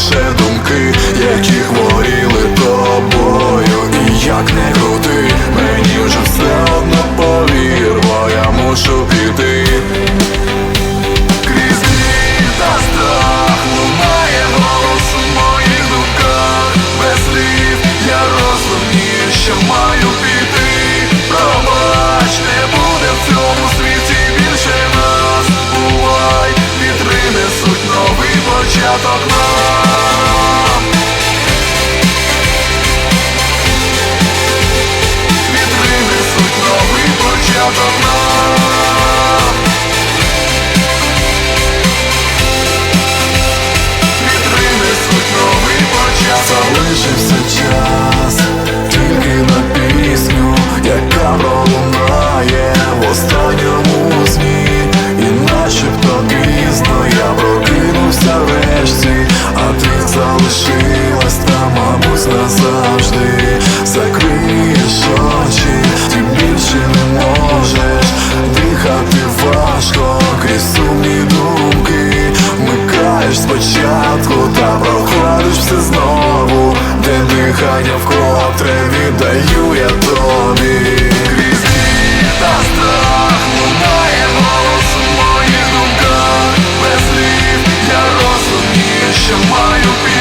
лише думки, які хворіли тобою, і як не крути, мені вже все одно повір, бо я мушу піти. Крізь біль та страх лунає голос моїх думках, без слів я розумію, що маю піти, пробач, не буде в цьому світі більше нас. Бувай, вітри новий початок. Вітри несуть новий початок нам дихання вкотре віддаю я тобі. Крізь та страх лунає голос моїх думках. Без слів я розумію, що маю піти